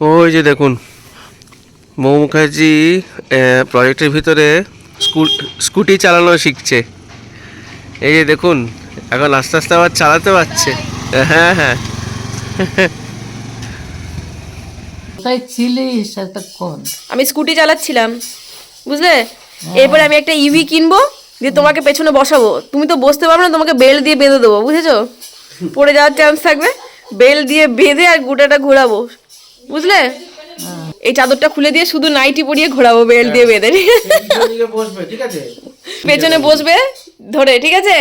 ওই যে দেখুন মৌ মুখার্জি প্রজেক্টের ভিতরে স্কু- স্কুটি চালানো শিখছে। এই যে দেখুন এখন আস্তে আস্তে আবার চালাতে পারছে। হ্যাঁ হ্যাঁ। আমি স্কুটি চালাচ্ছিলাম বুঝলে? এরপরে আমি একটা ইভি কিনবো দিয়ে তোমাকে পেছনে বসাবো। তুমি তো বসতে পারবে না তোমাকে বেল্ট দিয়ে বেঁধে দেবো বুঝেছ? পড়ে যাওয়ার চান্স থাকবে বেল্ট দিয়ে বেঁধে আর গোটাটা ঘোরাবো। বুঝলে? এই চাদরটা খুলে দিয়ে শুধু নাইটি পরিয়ে ঘোরাবো বেল্ট দিয়ে বেঁধে আছে পেছনে বসবে ধরে ঠিক আছে?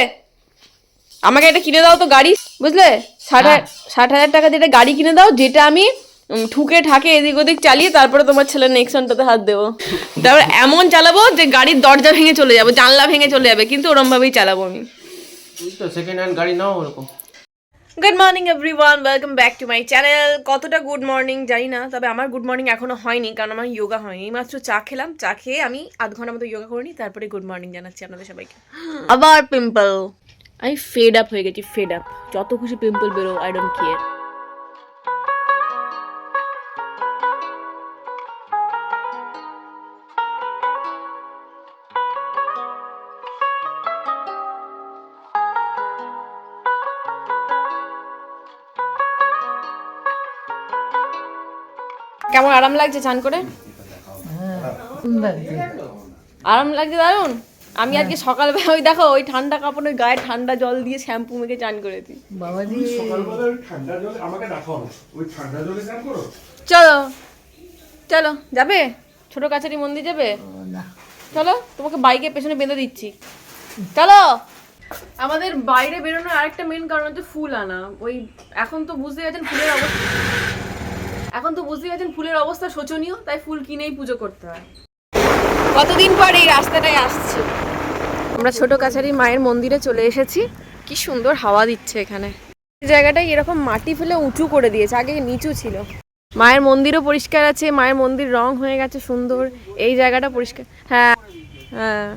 আমাকে এটা কিনে দাও তো গাড়ি বুঝলে? ষাট হাজার- ষাট হাজার টাকা যেটা গাড়ি কিনে দাও যেটা আমি ঠুকে ঠাকে এদিক ওদিক চালিয়ে তারপরে তোমার ছেলের নেক্সনটাতে হাত দেবো। তারপর এমন চালাবো যে গাড়ির দরজা ভেঙে চলে যাবে জানলা ভেঙে চলে যাবে কিন্তু ওরম ভাবেই চালাবো আমি। সেকেন্ড হ্যান্ড গাড়ি নাও ওরকম। Good morning everyone welcome back to my channel কতটা গুড মর্নিং জানি না তবে আমার গুড মর্নিং এখনও হয়নি কারণ আমার যোগা হয়নি। এইমাত্র চা খেলাম চা খেয়ে আমি আধ ঘণ্টা মতো যোগা করিনি তারপরে গুড মর্নিং জানাচ্ছি আপনাদের সবাইকে। আবার পিম্পল আমি ফেড আপ হয়ে গেছি ফেড আপ যত খুশি পিম্পল বেরো আই ডোন্ট কেয়ার কেমন আরাম লাগছে চান করে? আরাম লাগছে দারুণ আমি আজকে সকালবেলা ওই দেখো ওই ঠান্ডা কাপড় গায়ে ঠান্ডা জল দিয়ে শ্যাম্পু মেখে চান করেছি। বাবাজি। সকালবেলা ওই ঠান্ডা জলে আমাকে দেখাও ওই ঠান্ডা জলে স্নান করো? চলো চলো যাবে? ছোট কাছারি মন্দির যাবে? চলো তোমাকে বাইকের পেছনে বেঁধে দিচ্ছি। চলো। আমাদের বাইরে বেরোনোর আরেকটা মেন কারণ হচ্ছে ফুল আনা। ওই এখন তো বুঝতে গেছেন ফুলের অবস্থা এখন তো বুঝতে পারছেন ফুলের অবস্থা শোচনীয় তাই ফুল কিনেই পুজো করতে হয়। কতদিন পর এই রাস্তাটায় আসছি? আমরা ছোট কাছারি মায়ের মন্দিরে চলে এসেছি। কি সুন্দর হাওয়া দিচ্ছে এখানে। এই জায়গাটায় এরকম মাটি ফেলে উঁচু করে দিয়েছে আগে নিচু ছিল। মায়ের মন্দিরও পরিষ্কার আছে মায়ের মন্দির রং হয়ে গেছে সুন্দর এই জায়গাটা পরিষ্কার হ্যাঁ হ্যাঁ।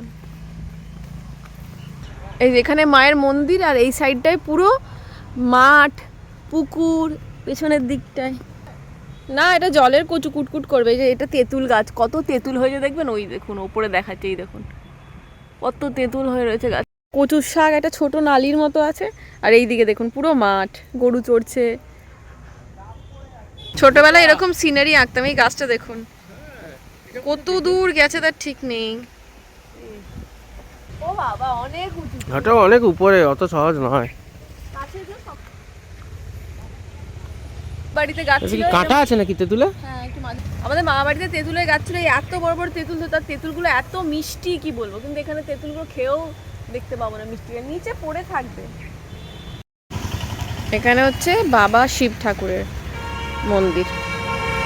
এই যে এখানে মায়ের মন্দির আর এই সাইডটায় পুরো মাঠ পুকুর পেছনের দিকটায়। না এটা জলের কচু কুটকুট করবে যে এটা তেঁতুল গাছ কত তেঁতুল হয়েছে দেখবেন? ওই দেখুন ওপরে দেখাচ্ছে এই দেখুন। কত তেঁতুল হয়ে রয়েছে গাছ। কচুর শাক একটা ছোট নালির মতো আছে। আর এই দিকে দেখুন পুরো মাঠ গরু চড়ছে। ছোটবেলায় এরকম সিনারি আঁকতাম এই গাছটা দেখুন। কত দূর গেছে তার ঠিক নেই। ও বাবা অনেক উঁচু। অনেক উপরে অত সহজ নয়। বাড়িতে গাছ ছিল কাঁটা আছে নাকি তেঁতুলে? হ্যাঁ একটু আমাদের মা বাড়িতে তেঁতুলের গাছ ছিল এত বড় বড় তেঁতুল তো তার তেঁতুলগুলো এত মিষ্টি কি বলব? কিন্তু এখানে তেঁতুলগুলো খেয়েও দেখতে পাবো না মিষ্টি। নিচে পড়ে থাকবে। এখানে হচ্ছে বাবা শিব ঠাকুরের মন্দির।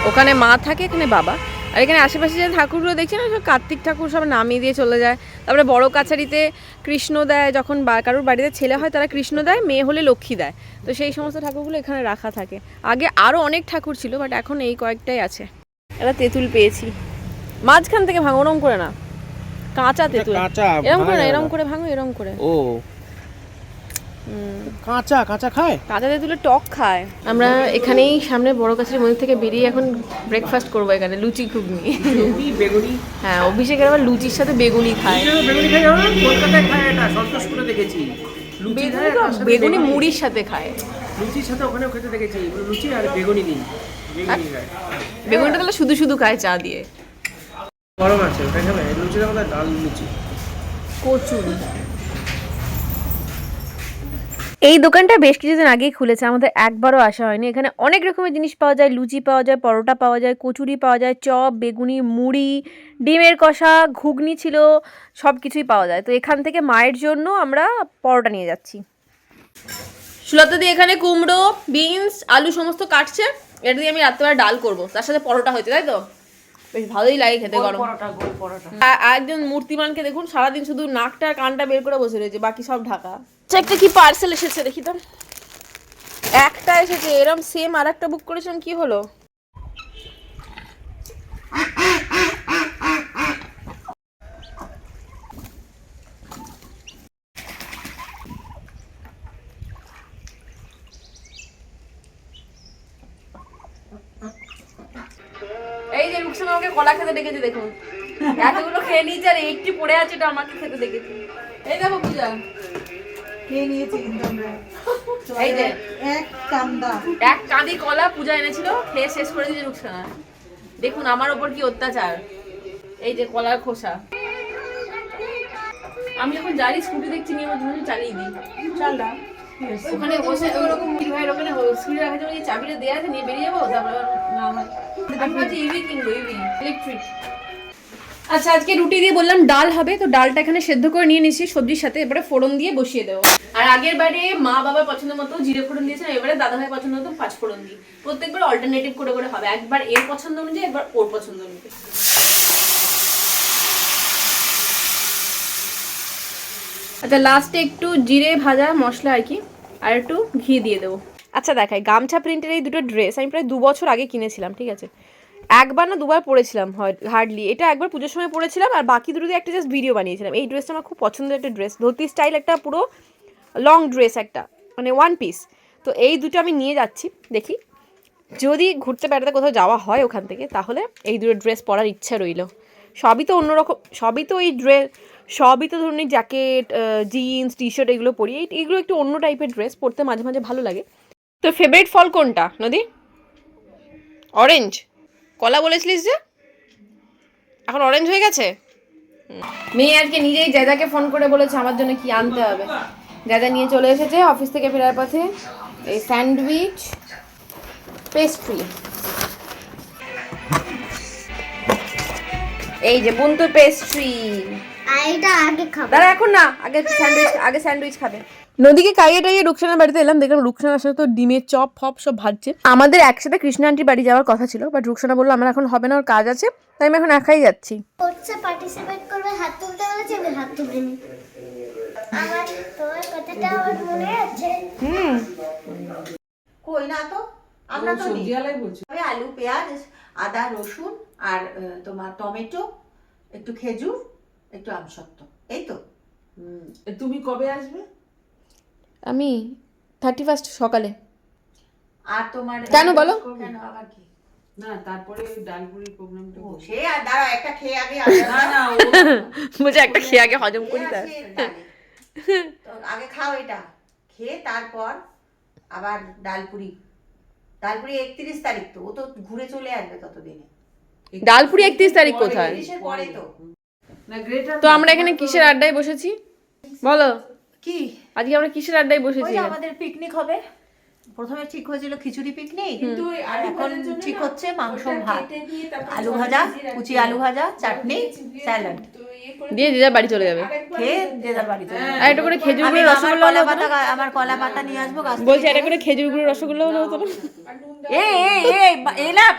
ওখানে মা থাকে এখানে বাবা। আর এখানে আশেপাশে যে ঠাকুরগুলো দেখছি না সব কার্তিক ঠাকুর সব নামিয়ে দিয়ে চলে যায়। তারপরে বড় কাছারিতে কৃষ্ণ দেয় যখন কারোর বাড়িতে ছেলে হয় তারা কৃষ্ণ দেয় মেয়ে হলে লক্ষ্মী দেয়। তো সেই সমস্ত ঠাকুরগুলো এখানে রাখা থাকে। আগে আরও অনেক ঠাকুর ছিল বাট এখন এই কয়েকটাই আছে। এটা তেঁতুল পেয়েছি। মাঝখান থেকে ভাঙো ওরম করে না। কাঁচা তেঁতুল। এরম করে না এরম করে ভাঙো এরম করে। ও। কাঁচা কাঁচা খায়? কাঁচা তেঁতুলের টক খায়। আমরা এখানেই সামনে বড় কাছের মন্দির থেকে বেরিয়ে এখন ব্রেকফাস্ট করব এখানে লুচি ঘুগনি। বেগুনি। হ্যাঁ অভিষেকের আবার লুচির সাথে বেগুনি খায়। বেগুনি আমরা কলকাতায় খায় এটা সন্তোষপুরে দেখেছি। লুচি বেগুনি মুড়ির সাথে খায়। লুচির সাথে ওখানেও খেতে দেখেছি লুচি আর বেগুনি খায় বেগুনিটা তাহলে শুধু শুধু খায় চা দিয়ে। গরম আছে ওটা খাবে। লুচিটা কোথায় ডাল লুচি। কচুর। এই দোকানটা বেশ কিছুদিন আগেই খুলেছে আমাদের একবারও আসা হয়নি। এখানে অনেক রকমের জিনিস পাওয়া যায় লুচি পাওয়া যায় পরোটা পাওয়া যায় কচুরি পাওয়া যায় চপ বেগুনি মুড়ি ডিমের কষা ঘুগনি ছিল সব কিছুই পাওয়া যায়। তো এখান থেকে মায়ের জন্য আমরা পরোটা নিয়ে যাচ্ছি। সুলতা দিয়ে এখানে কুমড়ো বিনস আলু সমস্ত কাটছে। এটা দিয়ে আমি রাত্রেবেলা ডাল করব। তার সাথে পরোটা হয়েছে তাই তো? বেশ ভালোই লাগে খেতে গরম। আর একজন মূর্তিমানকে দেখুন সারাদিন শুধু নাকটা কানটা বের করে বসে রয়েছে বাকি সব ঢাকা। একটা কি পার্সেল এসেছে? দেখি তো। একটা এসেছে, এরম সেম আর একটা বুক করেছিলাম, কি হলো? এই যে রুকসান আমাকে কলা খেতে ডেকেছে দেখুন। এতগুলো খেয়ে নিয়েছে, আর একটি পড়ে আছে, এটা আমাকে খেতে ডেকেছে এই দেখো পূজা। খেয়ে নিয়েছি কিন্তু আমরা। এই যে। এক কান্দা। এক কাঁদি কলা পূজা এনেছিল খেয়ে শেষ করে দিয়েছে রুকসানা দেখুন আমার ওপর কি অত্যাচার। এই যে কলার খোসা। আমি যখন যাই স্কুটি দেখছি নিয়ে মধ্যে চালিয়ে দিই। চালটা ওখানে বসে ওরকম ভাইয়ের ওখানে স্কুটি রাখার জন্য যে চাবিটা দেওয়া আছে নিয়ে বেরিয়ে যাব তারপর না আমার আমি ইভি কিনবো ইভি ইলেকট্রিক আচ্ছা আজকে রুটি দিয়ে বললাম ডাল হবে, তো ডালটা এখানে সেদ্ধ করে নিয়ে নিচ্ছি সবজির সাথে এবারে ফোড়ন দিয়ে বসিয়ে দেবো। আর আগের বারে মা বাবার পছন্দ মতো জিরে ফোড়ন দিয়েছেন এবারে দাদা ভাই পছন্দ মতো পাঁচ ফোড়ন দিই। প্রত্যেকবার অল্টারনেটিভ করে করে হবে, একবার এর পছন্দ অনুযায়ী, একবার ওর পছন্দ অনুযায়ী। আচ্ছা লাস্টে একটু জিরে, ভাজা, মশলা আর কি, আর একটু ঘি দিয়ে দেবো। আচ্ছা দেখাই, গামছা প্রিন্টের এই দুটো ড্রেস আমি প্রায় দু বছর আগে কিনেছিলাম, ঠিক আছে? একবার না দুবার পরেছিলাম হয় হার্ডলি এটা একবার পুজোর সময় পরেছিলাম আর বাকি দুটোতে একটা জাস্ট ভিডিও বানিয়েছিলাম। এই ড্রেসটা আমার খুব পছন্দের একটা ড্রেস ধুতি স্টাইল একটা পুরো লং ড্রেস একটা মানে ওয়ান পিস তো এই দুটো আমি নিয়ে যাচ্ছি, দেখি। যদি ঘুরতে বেড়াতে কোথাও যাওয়া হয় ওখান থেকে, তাহলে এই দুটো ড্রেস পরার ইচ্ছা রইল। সবই তো অন্যরকম, সবই তো এই ড্রেস সবই তো ধরুন জ্যাকেট জিন্স টি শার্ট এগুলো পরি। এই- এইগুলো একটু অন্য টাইপের ড্রেস পরতে মাঝে মাঝে ভালো লাগে। তো ফেভারিট ফল কোনটা, নদী? অরেঞ্জ কলা বলেছিলিস যে? এখন অরেঞ্জ হয়ে গেছে। মেয়ে আজকে নিজেই দাদাকে ফোন করে বলেছে আমার জন্য কি আনতে হবে। দাদা নিয়ে চলে এসেছে অফিস থেকে ফেরার পথে। এই স্যান্ডউইচ পেস্ট্রি এই যে বুন্তু পেস্ট্রি এটা আগে খাব। দাঁড়া এখন না আগে স্যান্ডউইচ আগে স্যান্ডউইচ খাবে। নদীকে কাইয়ে টাইয়ে রুকসানার বাড়িতে এলাম দেখলাম রুকসানার সাথে তো ডিমের চপ ফপ সব ভাজছে। আমাদের একসাথে কৃষ্ণা আন্টির বাড়ি যাওয়ার কথা ছিল বাট রুকসানা বলল আমার এখন হবে না ওর কাজ আছে তাই আমি এখন একাই যাচ্ছি। পার্টিসিপেট করবে হাত তুলতে বলেছে আমি হাত তুলিনি আমার তোমার কথাটা আমার মনে আছে। হুম। কই না তো? আমরা তো সবজি বলছি। আলু পেঁয়াজ আদা রসুন আর তোমার টমেটো একটু খেজুর একটু আমসত্ব। এই তো। তুমি কবে আসবে? আমি থার্টি ফার্স্ট সকালে। আর তোমার কেন বলো? কেন আবার কি? না তারপরে ওই ডালপুরির প্রোগ্রামটা ও, সে আর দাঁড়াও একটা খেয়ে আগে হজম করি তার। আগে। খাও এটা। খেয়ে তারপর আবার ডালপুরি ডালপুরি একত্রিশ তারিখ তো ও তো ঘুরে চলে আসবে ততদিনে। ডালপুরি একত্রিশ তারিখ কোথায়? পরে তো। তো আমরা এখানে কিসের আড্ডায় বসেছি? বলো। কি? আজকে আমরা কিসের আড্ডায় বসেছি? আমাদের পিকনিক হবে। প্রথমে ঠিক হয়েছিল খিচুড়ি পিকনিক কিন্তু এখন ঠিক হচ্ছে মাংস ভাত। আলু ভাজা কুচি আলু ভাজা চাটনি স্যালাড। ইয়ে দিয়ে যে যার বাড়ি চলে যাবে। খেয়ে যে বাড়ি চলে যাবে। আর একটা করে খেজুর গুঁড়ো আমার রসগোল্লা কলা পাতা আমার কলা পাতা নিয়ে আসব গাছ বলছি একটা করে খেজুর গুঁড়ো রসগোল্লা হলো হতো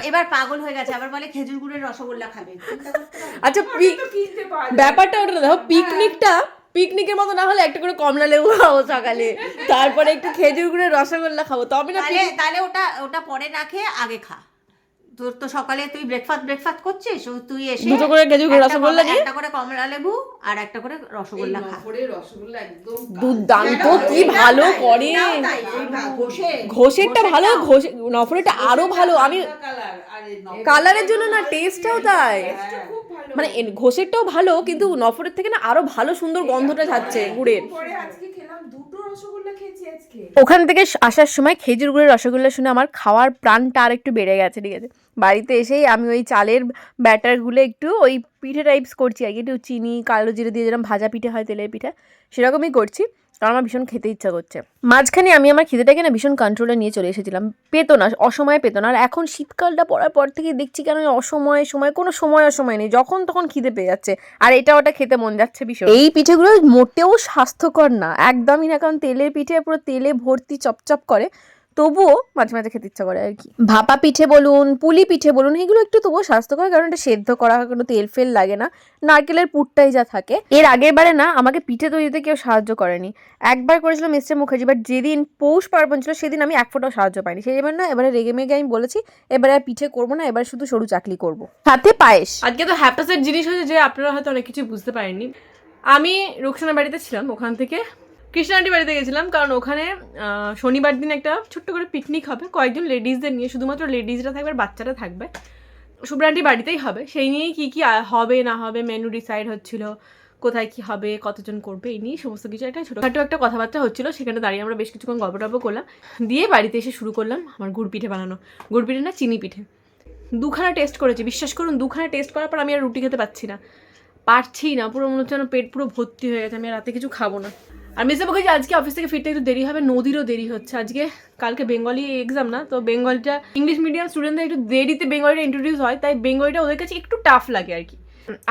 এবার পাগল হয়ে গেছে আবার বলে খেজুর গুড়ের রসগোল্লা খাবে। চিন্তা করতে পারো? আচ্ছা। ব্যাপারটা ওটা দেখো পিকনিকটা পিকনিকের মতো না হলে একটা করে কমলা লেবু খাব সকালে। তারপরে একটু খেজুর গুঁড়ের রসগোল্লা খাব। তবে না তাহলে তাহলে ওটা ওটা পরে না খেয়ে আগে খা। তোর তো সকালে তুই ব্রেকফাস্ট ব্রেকফাস্ট করছিস তুই এসে দুটো করে খেজুর গুঁড়ো একটা রসগোল্লা দিয়ে? একটা করে কমলা লেবু আর একটা করে রসগোল্লা খা। রসগোল্লা একদম দুর্দান্ত কি ভালো করে। ঘোষেরটা ভালো ঘোষ নফরেরটা আরও ভালো। আমি কালারের জন্য না টেস্টটাও তাই। খুব মানে ঘোষেরটাও ভালো কিন্তু নফরের থেকে না আরও ভালো সুন্দর গন্ধটা যাচ্ছে গুড়ের। খেয়েছি আজকে। ওখান থেকে আসার সময় খেজুর গুড়ের রসগোল্লা শুনে আমার খাওয়ার প্রাণটা আর একটু বেড়ে গেছে ঠিক আছে। বাড়িতে এসেই আমি ওই চালের ব্যাটারগুলো একটু ওই পিঠে টাইপস করছি আর কি একটু চিনি কালো জিরে দিয়ে যেরকম ভাজা পিঠে হয় তেলের পিঠা সেরকমই করছি। কারণ আমার ভীষণ খেতে ইচ্ছা করছে। মাঝখানে আমি আমার খিদেটাকে না ভীষণ কন্ট্রোলে নিয়ে চলে এসেছিলাম। পেতো না, অসময়ে পেতো না। আর এখন শীতকালটা পড়ার পর থেকে দেখছি কেন অসময়ে সময়, কোনো সময় অসময় নেই। যখন তখন খিদে পেয়ে যাচ্ছে। আর এটা ওটা খেতে মন যাচ্ছে ভীষণ। এই পিঠেগুলো মোটেও স্বাস্থ্যকর না। একদমই না, কারণ তেলের পিঠে পুরো তেলে ভর্তি চপচপ করে। তবুও মাঝে মাঝে খেতে ইচ্ছা করে আর কি। ভাপা পিঠে বলুন পুলি পিঠে বলুন এগুলো একটু তবুও স্বাস্থ্যকর কারণ এটা সেদ্ধ করা হয় কোনো তেল ফেল লাগে না। নারকেলের পুরটাই যা থাকে। এর আগের বারে না আমাকে পিঠে তৈরিতে কেউ সাহায্য করেনি। একবার করেছিল মিস্টার মুখার্জি বাট যেদিন পৌষ পার্বণ ছিল সেদিন আমি এক ফোঁটাও সাহায্য পাইনি। সেই জন্য না এবারে রেগে মেগে আমি বলেছি এবারে আর পিঠে করব না এবার শুধু সরু চাকলি করব। সাথে পায়েস। আজকে তো হ্যাপাসের জিনিস হয়েছে যে আপনারা হয়তো অনেক কিছু বুঝতে পারেননি। আমি রুকসানা বাড়িতে ছিলাম ওখান থেকে। কৃষ্ণান্টি বাড়িতে গেছিলাম, কারণ ওখানে শনিবার দিন একটা ছোট্ট করে পিকনিক হবে। কয়েকজন লেডিসদের নিয়ে, শুধুমাত্র লেডিসরা থাকবে আর বাচ্চারা থাকবে। শুভ্রান্টি বাড়িতেই হবে। সেই নিয়েই কী কী হবে, না হবে মেনু ডিসাইড হচ্ছিল, কোথায় কি হবে, কতজন করবে, এই নিয়ে সমস্ত কিছু একটা ছোটোখাটো একটা কথাবার্তা হচ্ছিল। সেখানে দাঁড়িয়ে আমরা বেশ কিছুক্ষণ গল্প টল্প করলাম। দিয়ে বাড়িতে এসে শুরু করলাম আমার গুড় পিঠে বানানো। গুড় পিঠে না, চিনি পিঠে। দুখানা টেস্ট করেছি। বিশ্বাস করুন, দুখানা টেস্ট করার পর আমি আর রুটি খেতে পাচ্ছি না। পারছি না, পুরো মনে হচ্ছে পেট পুরো ভর্তি হয়ে গেছে, আমি রাতে কিছু খাব না। আর মিসে বলছি আজকে অফিস থেকে ফিরতে একটু দেরি হবে, নদীরও দেরি হচ্ছে। আজকে কালকে বেঙ্গলি এক্সাম না, তো বেঙ্গলিটা ইংলিশ মিডিয়াম স্টুডেন্টদের একটু দেরিতে বেঙ্গলিটা ইন্ট্রোডিউস হয়, তাই বেঙ্গলিটা ওদের কাছে একটু টাফ লাগে আর কি।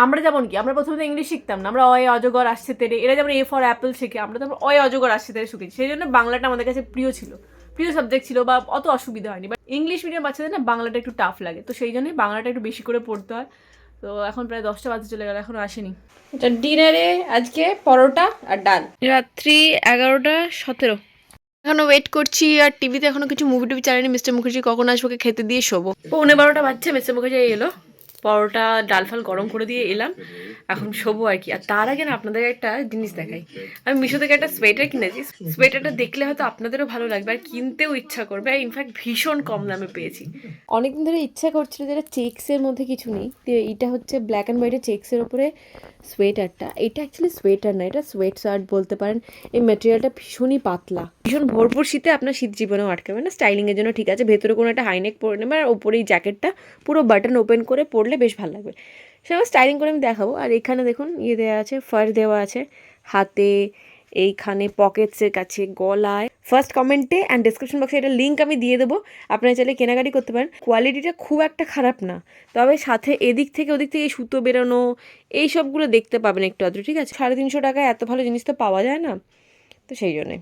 আমরা যেমন কি, আমরা প্রথমে ইংলিশ শিখতাম না, আমরা অয়, অজগর আসছে তেরে, এরা যেমন এ ফর অ্যাপেল শেখে, আমরা তো অয়, অজগর আসছে তেরে শিখেছি। সেই জন্য বাংলাটা আমাদের কাছে প্রিয় ছিল। প্রিয় সাবজেক্ট ছিল বা অত অসুবিধা হয়নি। বাট ইংলিশ মিডিয়াম বাচ্চাদের না বাংলাটা একটু টাফ লাগে, তো সেই জন্যই বাংলাটা একটু বেশি করে পড়তে হয়। তো এখন প্রায় দশটা বাজে চলে গেল এখনও আসেনি। এটা ডিনারে আজকে পরোটা আর ডাল। রাত্রি এগারোটা সতেরো। এখনও ওয়েট করছি আর টিভিতে এখনও কিছু মুভি টুভি চালানি মিস্টার মুখার্জি কখন আসব ওকে খেতে দিয়ে শোবো। পৌনে বারোটা বাজছে মিস্টার মুখার্জি এলো। পরোটা ডাল ফাল গরম করে দিয়ে এলাম। এখন শোবো আর কি। আর তার আগে না আপনাদের একটা জিনিস দেখাই। আমি মিশো থেকে একটা সোয়েটার কিনেছি। সোয়েটারটা দেখলে হয়তো আপনাদেরও ভালো লাগবে। আর কিনতেও ইচ্ছা করবে। আর ইনফ্যাক্ট ভীষণ কম দামে পেয়েছি। অনেকদিন ধরে ইচ্ছা করছিল যেটা চেক্সের মধ্যে কিছু নেই। তো এটা হচ্ছে ব্ল্যাক অ্যান্ড হোয়াইটের চেক্সের উপরে সোয়েটারটা এটা অ্যাকচুয়ালি সোয়েটার না। এটা সোয়েট শার্ট বলতে পারেন। এই ম্যাটেরিয়ালটা ভীষণই পাতলা। ভীষণ ভরপুর শীতে আপনার শীত জীবনেও আটকাবে না। স্টাইলিংয়ের জন্য ঠিক আছে। ভেতরে কোনো একটা হাইনেক পরে নেবে আর ওপরে এই জ্যাকেটটা পুরো বাটন ওপেন করে পরলে বেশ ভালো লাগবে। সেটা স্টাইলিং করে আমি দেখাবো। আর এখানে দেখুন ইয়ে দেওয়া আছে ফার দেওয়া আছে। হাতে এইখানে পকেটসের কাছে গলায়। ফার্স্ট কমেন্টে অ্যান্ড ডিসক্রিপশন বক্সে এটা লিঙ্ক আমি দিয়ে দেবো। আপনারা চাইলে কেনাকাটি করতে পারেন। কোয়ালিটিটা খুব একটা খারাপ না। তবে সাথে এদিক থেকে ওদিক থেকে সুতো বেরোনো, এই সবগুলো দেখতে পাবেন একটু আধটু, ঠিক আছে? সাড়ে তিনশো টাকায় এত ভালো জিনিস তো পাওয়া যায় না। তো সেই জন্যে।